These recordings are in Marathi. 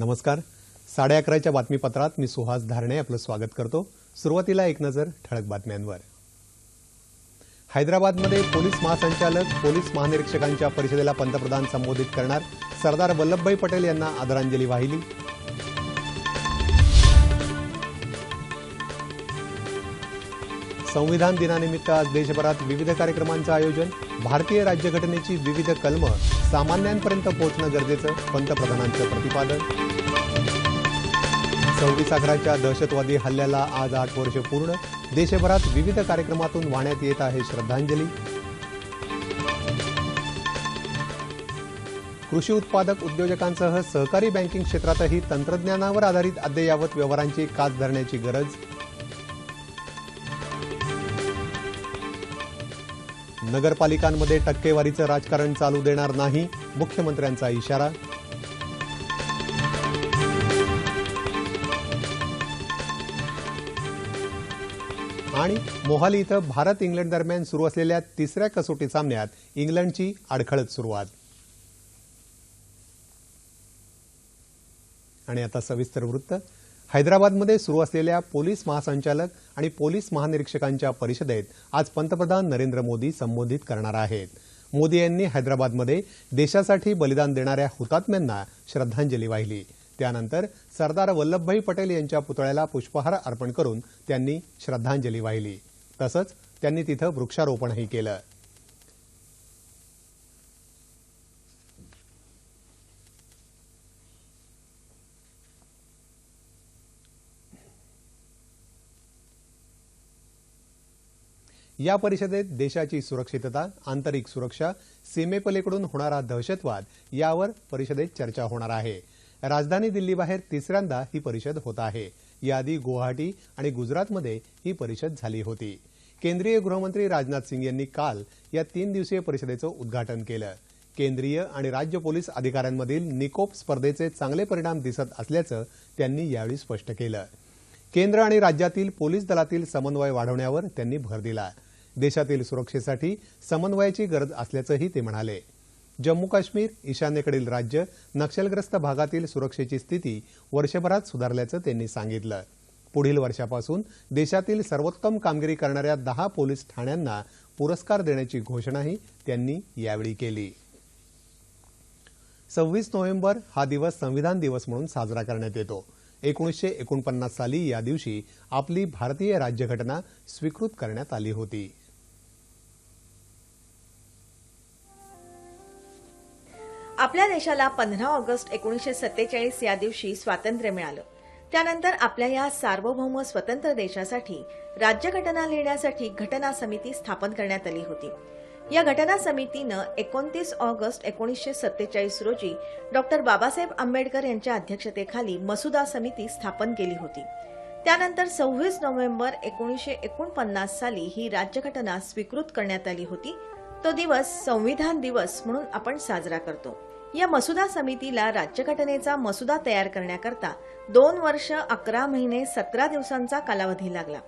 नमस्कार. साडे अकराच्या बातमीपत्रात मी सुहास धारणे आपलं स्वागत करतो. सुरुवातीला एक नजर ठळक बातम्यांवर. हैदराबादमध्ये पोलीस महासंचालक पोलीस महानिरीक्षकांच्या परिषदेला पंतप्रधान संबोधित करणार सरदार वल्लभभाई पटेल यांना आदरांजली वाहिली. संविधान दिनानिमित्त आज देशभरात विविध कार्यक्रमांचं आयोजन भारतीय राज्यघटनेची विविध कलमं सामान्यांपर्यंत पोहोचणं गरजेचं पंतप्रधानांचं प्रतिपादन. सौदी सागराच्या दहशतवादी हल्ल्याला आज आठ वर्ष पूर्ण. देशभरात विविध कार्यक्रमातून वाहण्यात येत आहे श्रद्धांजली. कृषी उत्पादक उद्योजकांसह सहकारी बँकिंग क्षेत्रातही तंत्रज्ञानावर आधारित अद्ययावत व्यवहारांची कास धरण्याची गरज. नगरपालिकांमध्ये टक्केवारीचं राजकारण चालू देणार नाही मुख्यमंत्र्यांचा इशारा. आणि मोहाली इथं भारत इंग्लंड दरम्यान सुरू असलेल्या तिसऱ्या कसोटी सामन्यात इंग्लंडची अडखळत सुरुवात. आणि आता सविस्तर वृत्त. हैदराबादमध्ये सुरू असलेल्या पोलीस महासंचालक आणि पोलीस महानिरीक्षकांच्या परिषदेत आज पंतप्रधान नरेंद्र मोदी संबोधित करणार आहेत. मोदी यांनी हैदराबादमध्ये देशासाठी बलिदान देणाऱ्या हुतात्म्यांना श्रद्धांजली वाहिली. त्यानंतर सरदार वल्लभभाई पटेल यांच्या पुतळ्याला पुष्पहार अर्पण करून त्यांनी श्रद्धांजली वाहिली. तसंच त्यांनी तिथं वृक्षारोपणही केलं. या परिषदेत देशाची सुरक्षितता आंतरिक सुरक्षा सीमेपलीकडून होणारा दहशतवाद यावर परिषदेत चर्चा होणार आहे. राजधानी दिल्लीबाहेर तिसऱ्यांदा ही परिषद होत आहे. याआधी गुवाहाटी आणि गुजरातमध्ये ही परिषद झाली होती. केंद्रीय गृहमंत्री राजनाथ सिंग यांनी काल या तीन दिवसीय परिषदेचं उद्घाटन केलं. केंद्रीय आणि राज्य पोलीस अधिकाऱ्यांमधील निकोप स्पर्धेचे चांगले परिणाम दिसत असल्याचं त्यांनी यावेळी स्पष्ट केलं. केंद्र आणि राज्यातील पोलीस दलातील समन्वय वाढवण्यावर त्यांनी भर दिला. देशातील सुरक्षेसाठी समन्वयाची गरज असल्याचंही ते म्हणाले. जम्मू काश्मीर ईशान्येकडील राज्य नक्षलग्रस्त भागातील सुरक्षेची स्थिती वर्षभरात सुधारल्याचं त्यांनी सांगितलं. पुढील वर्षापासून देशातील सर्वोत्तम कामगिरी करणाऱ्या दहा पोलीस ठाण्यांना पुरस्कार देण्याची घोषणाही त्यांनी यावेळी केली. सव्वीस नोव्हेंबर हा दिवस संविधान दिवस म्हणून साजरा करण्यात येतो. एकोणीसशे एकोणपन्नास साली या दिवशी आपली भारतीय राज्यघटना स्वीकृत करण्यात आली होती. आपल्या देशाला पंधरा ऑगस्ट एकोणीसशे सत्तेचाळीस या दिवशी स्वातंत्र्य मिळालं. त्यानंतर आपल्या या सार्वभौम स्वतंत्र देशासाठी राज्यघटना लिहिण्यासाठी घटना समिती स्थापन करण्यात आली होती. या घटना समितीनं एकोणतीस ऑगस्ट एकोणीसशे सत्तेचाळीस रोजी डॉक्टर बाबासाहेब आंबेडकर यांच्या अध्यक्षतेखाली मसुदा समिती स्थापन केली होती. त्यानंतर सव्वीस नोव्हेंबर एकोणीसशे एकोणपन्नास साली ही राज्यघटना स्वीकृत करण्यात आली होती. तो दिवस संविधान दिवस म्हणून आपण साजरा करतो. या मसुदा समितीला राज्यघटनेचा मसुदा तयार करण्याकरता दोन वर्ष अकरा महिने सतरा दिवसांचा कालावधी लागला.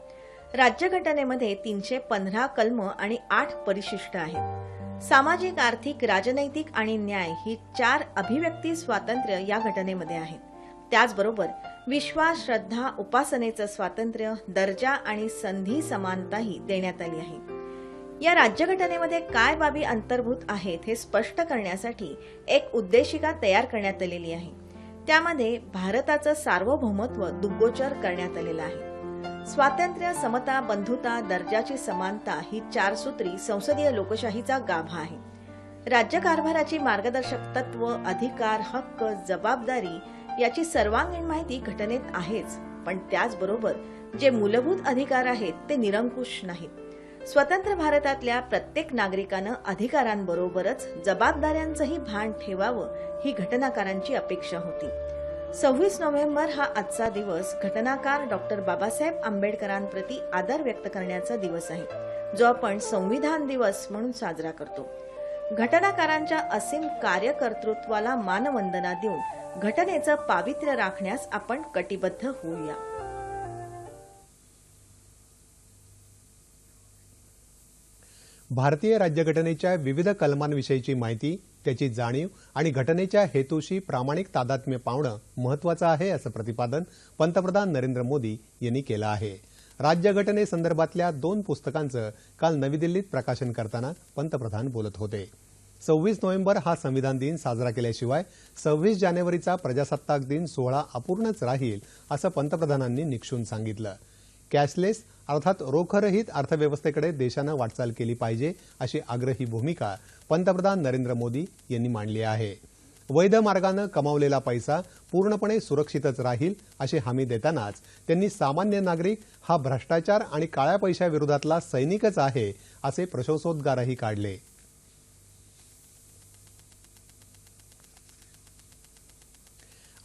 राज्यघटनेमध्ये तीनशे पंधरा कलम आणि आठ परिशिष्ट आहेत. सामाजिक आर्थिक राजनैतिक आणि न्याय ही चार अभिव्यक्ती स्वातंत्र्य या घटनेमध्ये आहेत. त्याचबरोबर विश्वास श्रद्धा उपासनेचं स्वातंत्र्य दर्जा आणि संधी समानताही देण्यात आली आहे. या राज्यघटनेमध्ये काय बाबी अंतर्भूत आहेत हे स्पष्ट करण्यासाठी एक उद्देशिका तयार करण्यात आलेली आहे. त्यामध्ये भारताचं सार्वभौमत्व दुग्गोचर करण्यात आलेलं आहे. स्वातंत्र्य समता बंधुता दर्जाची समानता ही चार सूत्री संसदीय लोकशाहीचा गाभा आहे. राज्यकारभाराची मार्गदर्शक तत्व अधिकार हक्क जबाबदारी याची सर्वांगीण माहिती घटनेत आहेच पण त्याचबरोबर जे मूलभूत अधिकार आहेत ते निरंकुश नाहीत. स्वतंत्र भारतातल्या प्रत्येक नागरिकानं अधिकारांबरोबरच जबाबदाऱ्यांचंही भान ठेवावं ही घटनाकारांची अपेक्षा होती. सव्वीस नोव्हेंबर हा आजचा दिवस घटनाकार डॉक्टर बाबासाहेब आंबेडकरांप्रती आदर व्यक्त करण्याचा दिवस आहे जो आपण संविधान दिवस म्हणून साजरा करतो. घटनाकारांच्या असीम कार्यकर्तृत्वाला मानवंदना देऊन घटनेचं पावित्र्य राखण्यास आपण कटिबद्ध होऊया. भारतीय राज्यघटनेच्या विविध कलमांविषयीची माहिती त्याची जाणीव आणि घटनेच्या हेतूशी प्रामाणिक तादात्म्य पावणं महत्वाचं आहे असं प्रतिपादन पंतप्रधान नरेंद्र मोदी यांनी केलं आहे. राज्यघटनेसंदर्भातल्या दोन पुस्तकांचं काल नवी दिल्लीत प्रकाशन करताना पंतप्रधान बोलत होते. सव्वीस नोव्हेंबर हा संविधान दिन साजरा केल्याशिवाय सव्वीस जानेवारीचा प्रजासत्ताक दिन सोहळा अपूर्णच राहील असं पंतप्रधानांनी निक्षून सांगितलं. कॅशलेस अर्थात रोखरहित अर्थव्यवस्थेकडे देशानं वाटचाल केली पाहिजे अशी आग्रही भूमिका पंतप्रधान नरेंद्र मोदी यांनी मांडली आहे. वैध मार्गानं कमावलेला पैसा पूर्णपणे सुरक्षितच राहील अशी हमी देतानाच त्यांनी सामान्य नागरिक हा भ्रष्टाचार आणि काळ्या पैशाविरोधातला सैनिकच आहे असे प्रशंसोद्गारही काढले.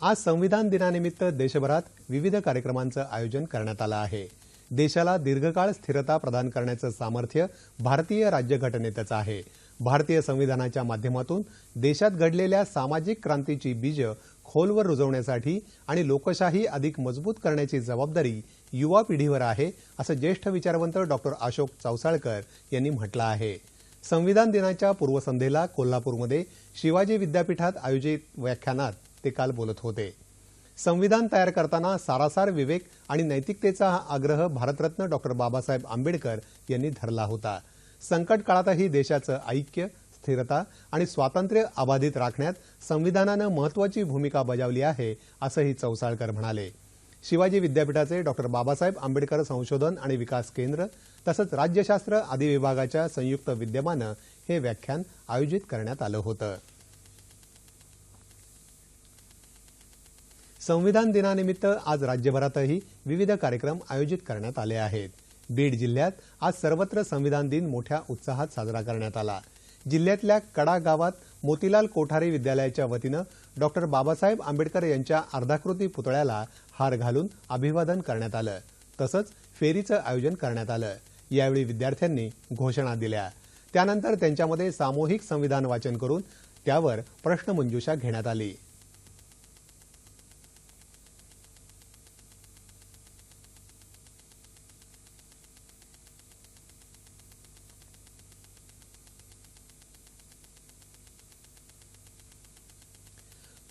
आज संविधान दिनानिमित्त देशभरात विविध कार्यक्रमांचं आयोजन करण्यात आलं आहे. देशाला दीर्घकाळ स्थिरता प्रदान करण्याचं सामर्थ्य भारतीय राज्यघटनेतच आहे. भारतीय संविधानाच्या माध्यमातून देशात घडलेल्या सामाजिक क्रांतीची बीज खोलवर रुजवण्यासाठी आणि लोकशाही अधिक मजबूत करण्याची जबाबदारी युवा पिढीवर आहे असं ज्येष्ठ विचारवंत डॉक्टर अशोक चौसाळकर यांनी म्हटलं आहे. संविधान दिनाच्या पूर्वसंध्येला कोल्हापूरमध्ये शिवाजी विद्यापीठात आयोजित व्याख्यानात ते काल बोलत होते. संविधान तयार करताना सारासार विवेक आणि नैतिकतेचा हा आग्रह भारतरत्न डॉक्टर बाबासाहेब आंबेडकर यांनी धरला होता. संकट काळातही देशाचं ऐक्य स्थिरता आणि स्वातंत्र्य अबाधित राखण्यात संविधानानं महत्वाची भूमिका बजावली आहे असंही चौसाळकर म्हणाले. शिवाजी विद्यापीठाचे डॉक्टर बाबासाहेब आंबेडकर संशोधन आणि विकास केंद्र तसंच राज्यशास्त्र आदी विभागाच्या संयुक्त विद्यमानं हे व्याख्यान आयोजित करण्यात आलं होतं. संविधान दिनानिमित्त आज राज्यभरातही विविध कार्यक्रम आयोजित करण्यात आले आहेत. बीड जिल्ह्यात आज सर्वत्र संविधान दिन मोठ्या उत्साहात साजरा करण्यात आला. जिल्ह्यातल्या कडा गावात मोतीलाल कोठारी विद्यालयाच्या वतीनं डॉक्टर बाबासाहेब आंबेडकर यांच्या अर्धाकृती पुतळ्याला हार घालून अभिवादन करण्यात आलं. तसंच फेरीचं आयोजन करण्यात आलं. यावेळी विद्यार्थ्यांनी घोषणा दिल्या. त्यानंतर त्यांच्यामध्ये सामूहिक संविधान वाचन करून त्यावर प्रश्नमंजुषा घेण्यात आली.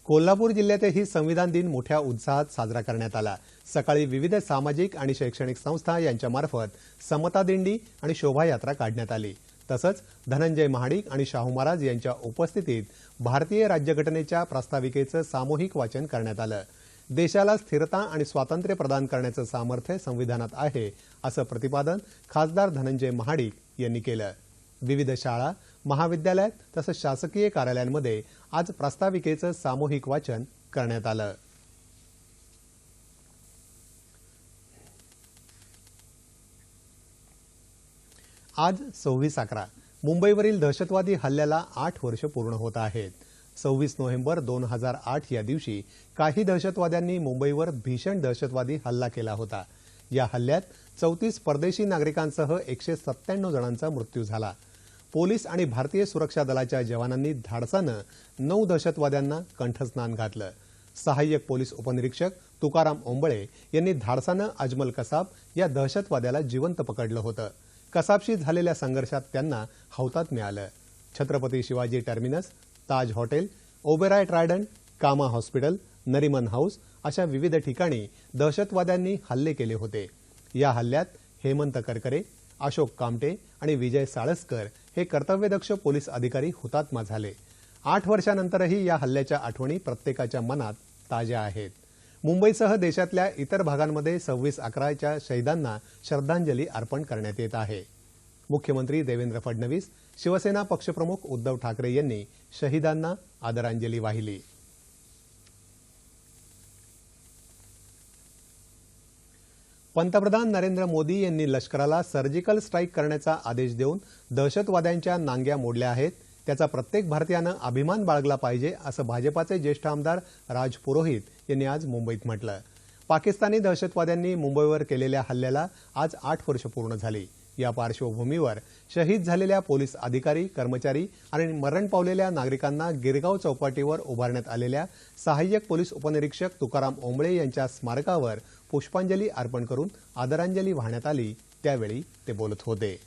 कोल्हापूर जिल्ह्यातही संविधान दिन मोठ्या उत्साहात साजरा करण्यात आला. सकाळी विविध सामाजिक आणि शैक्षणिक संस्था यांच्यामार्फत समता दिंडी आणि शोभायात्रा काढण्यात आली. तसंच धनंजय महाडिक आणि शाहू महाराज यांच्या उपस्थितीत भारतीय राज्यघटनेच्या प्रास्ताविकेचं सामूहिक वाचन करण्यात आलं. देशाला स्थिरता आणि स्वातंत्र्य प्रदान करण्याचं सामर्थ्य संविधानात आहे असं प्रतिपादन खासदार धनंजय महाडिक यांनी केलं. विविध शाळा महाविद्यालयात तसंच शासकीय कार्यालयांमध्ये आज प्रास्ताविकेचं सामूहिक वाचन करण्यात आलं. आज सव्वीस अकरा. मुंबईवरील दहशतवादी हल्ल्याला आठ वर्ष पूर्ण होत आहेत. सव्वीस नोव्हेंबर दोन हजार आठ या दिवशी काही दहशतवाद्यांनी मुंबईवर भीषण दहशतवादी हल्ला केला होता. या हल्ल्यात चौतीस परदेशी नागरिकांसह एकशे सत्त्याण्णव जणांचा मृत्यू झाला. पोलीस आणि भारतीय सुरक्षा दलाच्या जवानांनी धाडसानं नऊ दहशतवाद्यांना कंठस्नान घातलं. सहाय्यक पोलीस उपनिरीक्षक तुकाराम ओंबळे यांनी धाडसानं अजमल कसाब या दहशतवाद्याला जिवंत पकडलं होतं. कसाबशी झालेल्या संघर्षात त्यांना हौतात मिळालं. Chhatrapati Shivaji Terminus Taj hotel Oberoi Trident Cama Hospital Nariman house अशा विविध ठिकाणी दहशतवाद्यांनी हल्ले केले होते. या हल्ल्यात हेमंत करकरे अशोक कामटे आणि विजय साळसकर हे कर्तव्यदक्ष पोलीस अधिकारी हुतात्मा झाले. आठ वर्षानंतरही या हल्ल्याच्या आठवणी प्रत्येकाच्या मनात ताज्या आहेत. मुंबईसह देशातल्या इतर भागांमध्ये सव्वीस अकराच्या शहीदांना श्रद्धांजली अर्पण करण्यात येत आहे. मुख्यमंत्री देवेंद्र फडणवीस शिवसेना पक्षप्रमुख उद्धव ठाकरे यांनी शहीदांना आदरांजली वाहिली. पंतप्रधान नरेंद्र मोदी यांनी लष्कराला सर्जिकल स्ट्राईक करण्याचा आदेश देऊन दहशतवाद्यांच्या नांग्या मोडल्या आहेत. त्याचा प्रत्येक भारतीयानं अभिमान बाळगला पाहिजे असं भाजपाचे ज्येष्ठ आमदार राज पुरोहित यांनी आज मुंबईत म्हटलं. पाकिस्तानी दहशतवाद्यांनी मुंबईवर केलेल्या हल्ल्याला आज आठ वर्ष पूर्ण झाली. या पार्श्वभूमीवर शहीद झालेल्या पोलीस अधिकारी कर्मचारी आणि मरण पावलेल्या नागरिकांना गिरगाव चौपाटीवर उभारण्यात आलेल्या सहाय्यक पोलीस उपनिरीक्षक तुकाराम ओंबळे यांच्या स्मारकावर पुष्पांजली अर्पण करून आदरांजली वाहण्यात आली त्यावेळी ते बोलत होते.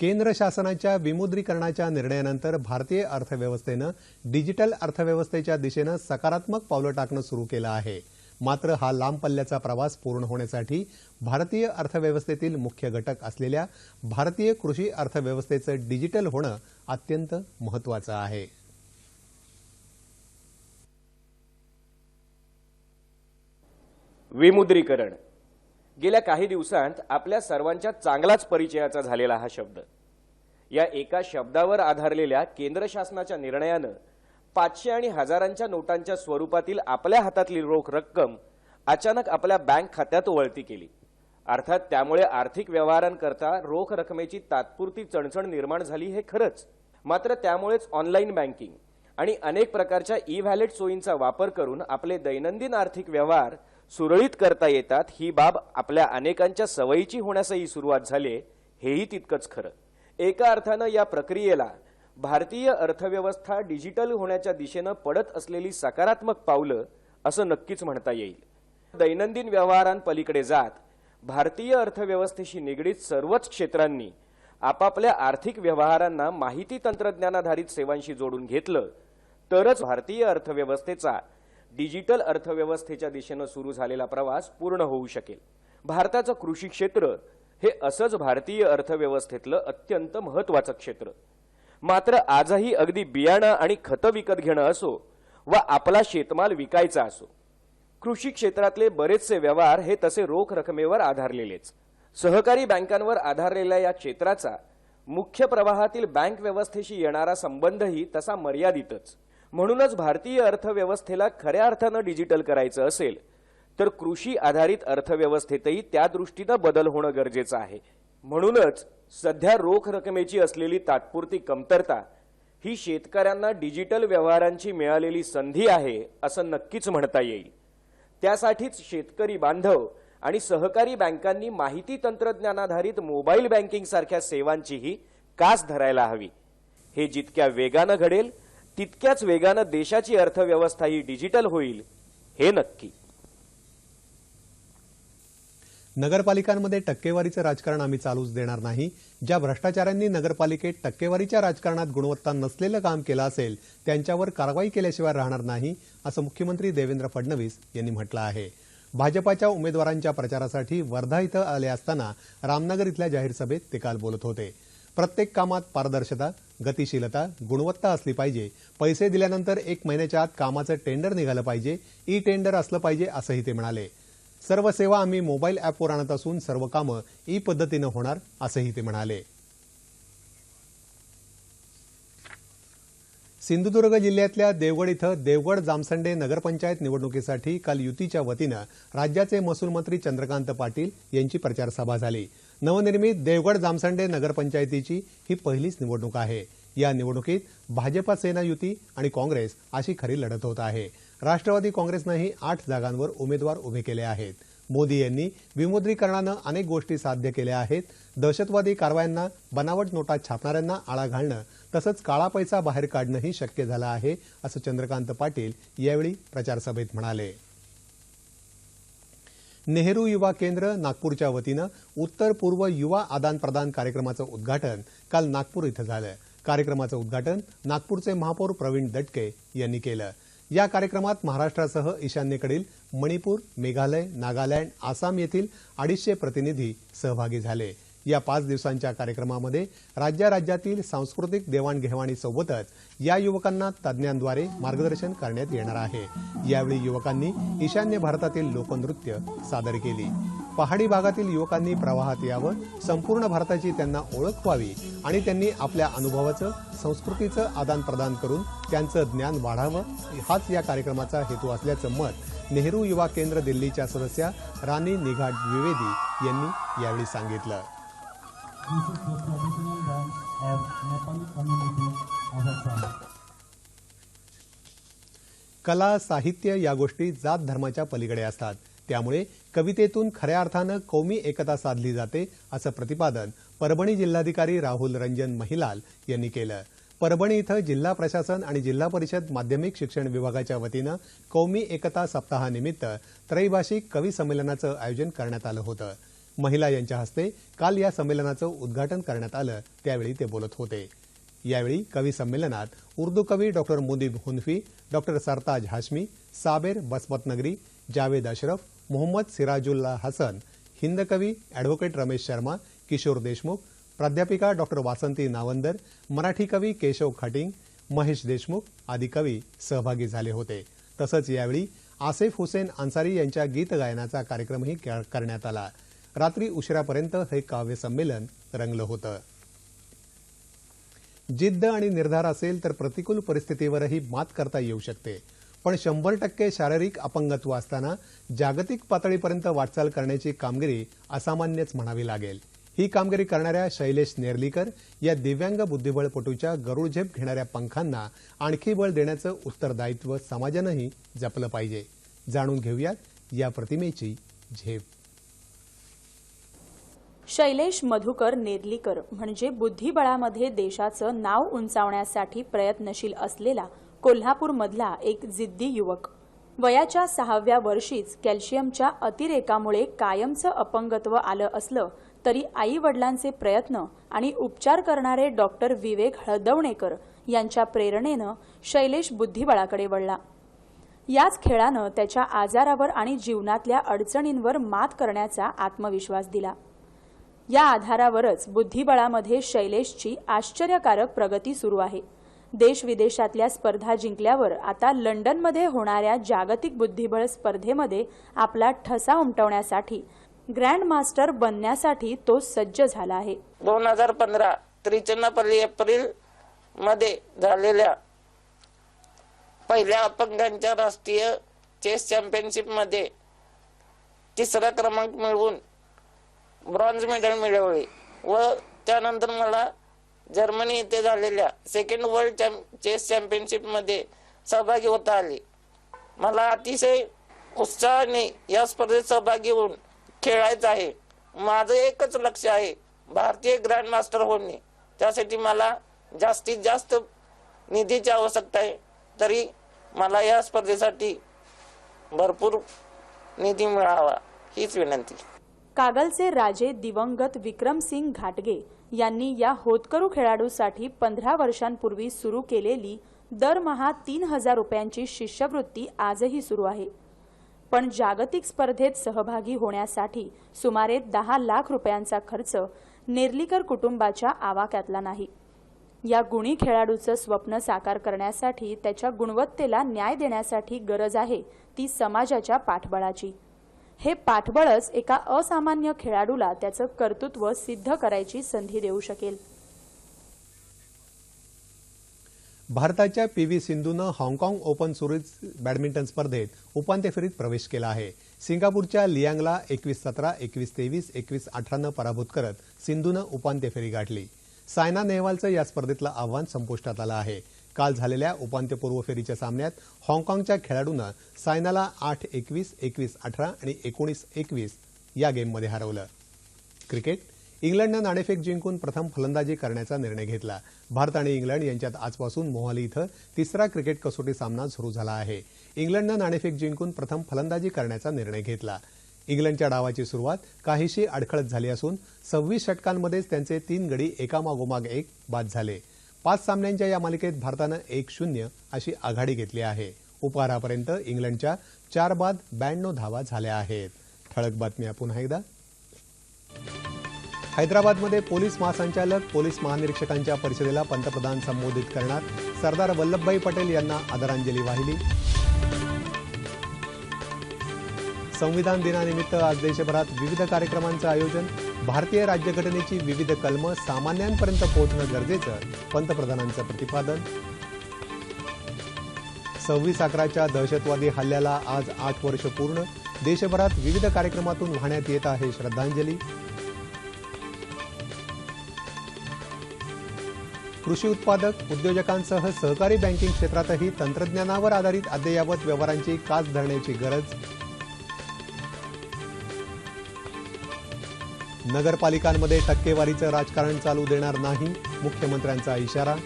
केंद्र शासनाच्या विमुद्रीकरणाच्या निर्णयानंतर भारतीय अर्थव्यवस्थेनं डिजिटल अर्थव्यवस्थेच्या दिशेनं सकारात्मक पावलं टाकणं सुरू केलं आहे. मात्र हा लांब पल्ल्याचा प्रवास पूर्ण होण्यासाठी भारतीय अर्थव्यवस्थेतील मुख्य घटक असलेल्या भारतीय कृषी अर्थव्यवस्थेचं डिजिटल होणं अत्यंत महत्त्वाचं आहे. विमुद्रीकरण. गेल्या काही दिवसांत आपल्या सर्वांच्या चांगलाच परिचयाचा झालेला हा शब्द. या एका शब्दावर आधारलेल्या केंद्र शासनाच्या निर्णयानं पाचशे आणि हजारांच्या नोटांच्या स्वरूपातील आपल्या हातातली रोख रक्कम अचानक आपल्या बँक खात्यात वळती केली. अर्थात त्यामुळे आर्थिक व्यवहारांकरता रोख रकमेची तात्पुरती चणचण निर्माण झाली हे खरंच. मात्र त्यामुळेच ऑनलाईन बँकिंग आणि अनेक प्रकारच्या ई व्हॅलेट सोयींचा वापर करून आपले दैनंदिन आर्थिक व्यवहार सुरळीत करता येतात ही बाब आपल्या अनेकांच्या सवयीची होण्यासही सुरुवात झाली हेही तितकंच खरं. एका अर्थानं या प्रक्रियेला भारतीय अर्थव्यवस्था डिजिटल होण्याच्या दिशेनं पडत असलेली सकारात्मक पावलं असं नक्कीच म्हणता येईल. दैनंदिन व्यवहारांपलीकडे जात भारतीय अर्थव्यवस्थेशी निगडीत सर्वच क्षेत्रांनी आपापल्या आर्थिक व्यवहारांना माहिती तंत्रज्ञानाधारित सेवांशी जोडून घेतलं तरच भारतीय अर्थव्यवस्थेचा डिजिटल अर्थव्यवस्थेच्या दिशेनं सुरू झालेला प्रवास पूर्ण होऊ शकेल. भारताचं कृषी क्षेत्र हे असंच भारतीय अर्थव्यवस्थेतलं अत्यंत महत्वाचं क्षेत्र. मात्र आजही अगदी बियाणं आणि खतं विकत घेणं असो वा आपला शेतमाल विकायचा असो कृषी क्षेत्रातले बरेचसे व्यवहार हे तसे रोख रकमेवर आधारलेलेच. सहकारी बँकांवर आधारलेल्या या क्षेत्राचा मुख्य प्रवाहातील बँक व्यवस्थेशी येणारा संबंधही तसा मर्यादितच. म्हणूनच भारतीय अर्थव्यवस्थेला खऱ्या अर्थानं डिजिटल करायचं असेल तर कृषी आधारित अर्थव्यवस्थेतही त्या दृष्टीनं बदल होणं गरजेचं आहे. म्हणूनच सध्या रोख रकमेची असलेली तात्पुरती कमतरता ही शेतकऱ्यांना डिजिटल व्यवहारांची मिळालेली संधी आहे असं नक्कीच म्हणता येईल. त्यासाठीच शेतकरी बांधव आणि सहकारी बँकांनी माहिती तंत्रज्ञानाधारित मोबाईल बँकिंग सारख्या सेवांचीही कास धरायला हवी. हे जितक्या वेगानं घडेल तितक्याच वेगानं देशाची अर्थव्यवस्था ही डिजिटल होईल हे नक्की. नगरपालिकांमध्ये टक्केवारीचं राजकारण आम्ही चालूच देणार नाही. ज्या भ्रष्टाचाऱ्यांनी नगरपालिकेत टक्केवारीच्या राजकारणात गुणवत्ता नसलेलं काम केलं असेल त्यांच्यावर कारवाई केल्याशिवाय राहणार नाही असं मुख्यमंत्री देवेंद्र फडणवीस यांनी म्हटलं आहे. भाजपाच्या उमेदवारांच्या प्रचारासाठी वर्धा इथं आले असताना रामनगर इथल्या जाहीर सभेत ते काल बोलत होते. प्रत्येक कामात पारदर्शता गतिशीलता गुणवत्ता असली पाहिजे. पैसे दिल्यानंतर एक महिन्याच्या आत कामाचं टेंडर निघालं पाहिजे ई टेंडर असलं पाहिजे असंही ते म्हणाले. सर्व सेवा आम्ही मोबाईल ॲपवर आणत असून सर्व कामं ई पद्धतीनं होणार असंही ते म्हणाले. सिंधुदुर्ग जिल्ह्यातल्या देवगड इथं देवगड जामसंडे नगरपंचायत निवडणुकीसाठी काल युतीच्या वतीनं राज्याचे महसूल मंत्री चंद्रकांत पाटील यांची प्रचार सभा झाली. नवनिर्मित देवगड जामसंडे नगरपंचायतीची ही पहिलीच निवडणूक आहे. या निवडणुकीत भाजपा सेना युती आणि काँग्रेस अशी खरी लढत होत आहे. राष्ट्रवादी काँग्रेसनंही आठ जागांवर उमेदवार उभे केले आहेत. मोदी यांनी विमुद्रीकरणानं अनेक गोष्टी साध्य केल्या आहेत. दहशतवादी कारवायांना बनावट नोटा छापणाऱ्यांना आळा घालणं तसंच काळा पैसा बाहेर काढणंही शक्य झालं आहे असं चंद्रकांत पाटील यावेळी प्रचारसभेत म्हणाले. नेहरू युवा केंद्र नागपूरच्या वतीनं उत्तर पूर्व युवा आदान प्रदान कार्यक्रमाचं उद्घाटन काल नागपूर इथं झालं. कार्यक्रमाचं उद्घाटन नागपूरचे महापौर प्रवीण दटके यांनी केलं. या कार्यक्रमात महाराष्ट्रासह ईशान्येकडील मणिपूर मेघालय नागालँड आसाम येथील अडीचशे प्रतिनिधी सहभागी झाले. या पाच दिवसांच्या कार्यक्रमामध्ये राज्या राज्यातील सांस्कृतिक देवाणघेवाणीसोबतच या युवकांना तज्ज्ञांद्वारे मार्गदर्शन करण्यात येणार आहे. यावेळी युवकांनी ईशान्य भारतातील लोकनृत्य सादर केली. पहाडी भागातील युवकांनी प्रवाहात यावं संपूर्ण भारताची त्यांना ओळख व्हावी आणि त्यांनी आपल्या अनुभवाचं संस्कृतीचं आदान प्रदान करून त्यांचं ज्ञान वाढावं हाच या कार्यक्रमाचा हेतू असल्याचं मत नेहरू युवा केंद्र दिल्लीच्या सदस्या राणी निघाट द्विवेदी यांनी यावेळी सांगितलं. This is the traditional dance of Nepali community of Assam. कला साहित्य या गोष्टी जात धर्माच्या पलीकडे असतात त्यामुळे कवितेतून खऱ्या अर्थानं कौमी एकता साधली जाते असं प्रतिपादन परभणी जिल्हाधिकारी राहुल रंजन महिलाल यांनी केलं परभणी इथं जिल्हा प्रशासन आणि जिल्हा परिषद माध्यमिक शिक्षण विभागाच्या वतीनं कौमी एकता सप्ताहानिमित्त त्रैभाषिक कवी संमेलनाचं आयोजन करण्यात आलं होतं महिला यांच्या हस्ते काल या संमेलनाचं उद्घाटन करण्यात आलं. त्यावेळी ते बोलत होते. यावेळी कवी संमेलनात उर्दू कवी डॉक्टर मुदीब हुनफी डॉक्टर सरताज हाशमी साबेर बसमतनगरी जावेद अशरफ मोहम्मद सिराजुल्ला हसन हिंद कवी ॲडव्होकेट रमेश शर्मा किशोर देशमुख प्राध्यापिका डॉक्टर वासंती नावंदर मराठी कवी केशव खाटिंग महेश देशमुख आदी कवी सहभागी झाले होते. तसंच यावेळी आसेफ हुसेन अन्सारी यांच्या गीतगायनाचा कार्यक्रमही करण्यात आला. रात्री उशिरापर्यंत हे काव्य संमेलन रंगलं होतं. जिद्द आणि निर्धार असेल तर प्रतिकूल परिस्थितीवरही मात करता येऊ शकते. पण शंभर टक्के शारीरिक अपंगत्व असताना जागतिक पातळीपर्यंत वाटचाल करण्याची कामगिरी असामान्यच म्हणावी लागेल. ही कामगिरी करणाऱ्या शैलेश नेर्लीकर या दिव्यांग बुद्धिबळपटूच्या गरुडझेप घेणाऱ्या पंखांना आणखी बळ देण्याचं उत्तरदायित्व समाजानंही जपलं पाहिजे. जाणून घेऊयात या प्रतिमेची झेप. शैलेश मधुकर नेर्लीकर म्हणजे बुद्धिबळामध्ये देशाचं नाव उंचावण्यासाठी प्रयत्नशील असलेला कोल्हापूरमधला एक जिद्दी युवक. वयाच्या सहाव्या वर्षीच कॅल्शियमच्या अतिरेकामुळे कायमचं अपंगत्व आलं असलं तरी आई वडिलांचे प्रयत्न आणि उपचार करणारे डॉक्टर विवेक हळदवणेकर यांच्या प्रेरणेनं शैलेश बुद्धिबळाकडे वळला. याच खेळानं त्याच्या आजारावर आणि जीवनातल्या अडचणींवर मात करण्याचा आत्मविश्वास दिला. या आधारावरच बुद्धिबळामध्ये शैलेशची आश्चर्यकारक प्रगती सुरू आहे. देश विदेशातल्या स्पर्धा जिंकल्यावर आता लंडनमध्ये होणाऱ्या जागतिक बुद्धिबळ स्पर्धेमध्ये आपला ठसा उमटवण्यासाठी ग्रँड मास्टर बनण्यासाठी तो सज्ज झाला आहे. दोन हजार पंधरा त्रिचन्नापल्ली एप्रिलमध्ये झालेल्या पहिल्या अपंगांच्या राष्ट्रीय चेस चॅम्पियनशिपमध्ये तिसरा क्रमांक मिळवून ब्रॉन्झ मेडल मिळवले. व त्यानंतर मला जर्मनी येथे झालेल्या सेकंड वर्ल्ड चॅम्प चेस चॅम्पियनशिपमध्ये सहभागी होता आले. मला अतिशय उत्साहाने या स्पर्धेत सहभागी होऊन खेळायचं आहे. माझं एकच लक्ष आहे भारतीय ग्रँड मास्टर होणे. त्यासाठी मला जास्तीत जास्त निधीची आवश्यकता आहे. तरी मला या स्पर्धेसाठी भरपूर निधी मिळावा हीच विनंती. कागलचे राजे दिवंगत विक्रमसिंग घाटगे यांनी या होतकरू खेळाडूसाठी पंधरा वर्षांपूर्वी सुरू केलेली दरमहा तीन हजार रुपयांची शिष्यवृत्ती आजही सुरू आहे. पण जागतिक स्पर्धेत सहभागी होण्यासाठी सुमारे दहा लाख रुपयांचा खर्च नेर्लीकर कुटुंबाच्या आवाक्यातला नाही. या गुणी खेळाडूचं स्वप्न साकार करण्यासाठी त्याच्या गुणवत्तेला न्याय देण्यासाठी गरज आहे ती समाजाच्या पाठबळाची. हे पाठबळच एका असामान्य खेळाडूला त्याचं कर्तृत्व सिद्ध करायची संधी देऊ शकेल. भारताच्या पी व्ही सिंधूनं हाँगकाँग ओपन सुरीज बॅडमिंटन स्पर्धेत उपांत्य फेरीत प्रवेश केला आहे. सिंगापूरच्या लियांगला एकवीस सतरा एकवीस तेवीस एकवीस अठरानं पराभूत करत सिंधूनं उपांत्य फेरी गाठली. सायना नेहवालचं या स्पर्धेतलं आव्हान संपुष्टात आलं आहे. काल झालेल्या उपांत्यपूर्व फेरीच्या सामन्यात हाँगकाँगच्या खेळाडूनं सायनाला आठ एकवीस एकवीस अठरा आणि एकोणीस एकवीस या गेममध्ये हरवलं. क्रिकेट इंग्लंडनं नाणेफेक जिंकून प्रथम फलंदाजी करण्याचा निर्णय घेतला. भारत आणि इंग्लंड यांच्यात आजपासून मोहाली इथं तिसरा क्रिकेट कसोटी सामना सुरू झाला आहे. इंग्लंडनं नाणेफेक जिंकून प्रथम फलंदाजी करण्याचा निर्णय घेतला. इंग्लंडच्या डावाची सुरुवात काहीशी अडखळत झाली असून सव्वीस षटकांमध्येच त्यांचे तीन गडी एकामागोमाग एक बाद झाले. पाच सामन्यांच्या या मालिकेत भारतानं एक शून्य अशी आघाडी घेतली आहे. उपहारापर्यंत इंग्लंडच्या चार बाद ब्याण्णव धावा झाल्या आहेत. ठळक बातम्या पुन्हा एकदा. हैदराबादमध्ये पोलीस महासंचालक पोलीस महानिरीक्षकांच्या परिषदेला पंतप्रधान संबोधित करणार सरदार वल्लभभाई पटेल यांना आदरांजली वाहिली. संविधान दिनानिमित्त आज देशभरात विविध कार्यक्रमांचं आयोजन भारतीय राज्यघटनेची विविध कलमं सामान्यांपर्यंत पोहोचणं गरजेचं पंतप्रधानांचं प्रतिपादन. सव्वीस अकराच्या दहशतवादी हल्ल्याला आज आठ वर्ष पूर्ण देशभरात विविध कार्यक्रमातून वाहण्यात येत आहे श्रद्धांजली. कृषी उत्पादक उद्योजकांसह सहकारी बँकिंग क्षेत्रातही तंत्रज्ञानावर आधारित अद्ययावत व्यवहारांची कास धरण्याची गरज. नगरपालिकांमध्ये टक्केवारीचं राजकारण चालू देणार नाही मुख्यमंत्र्यांचा इशारा.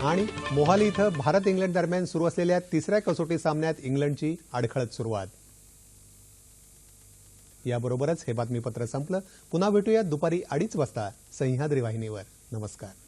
आणि मोहाली इथं भारत इंग्लंड दरम्यान सुरू असलेल्या तिसऱ्या कसोटी सामन्यात इंग्लंडची अडखळत सुरुवात. याबरोबरच हे बातमीपत्र संपलं. पुन्हा भेटूया दुपारी अडीच वाजता सह्याद्री वाहिनीवर. नमस्कार.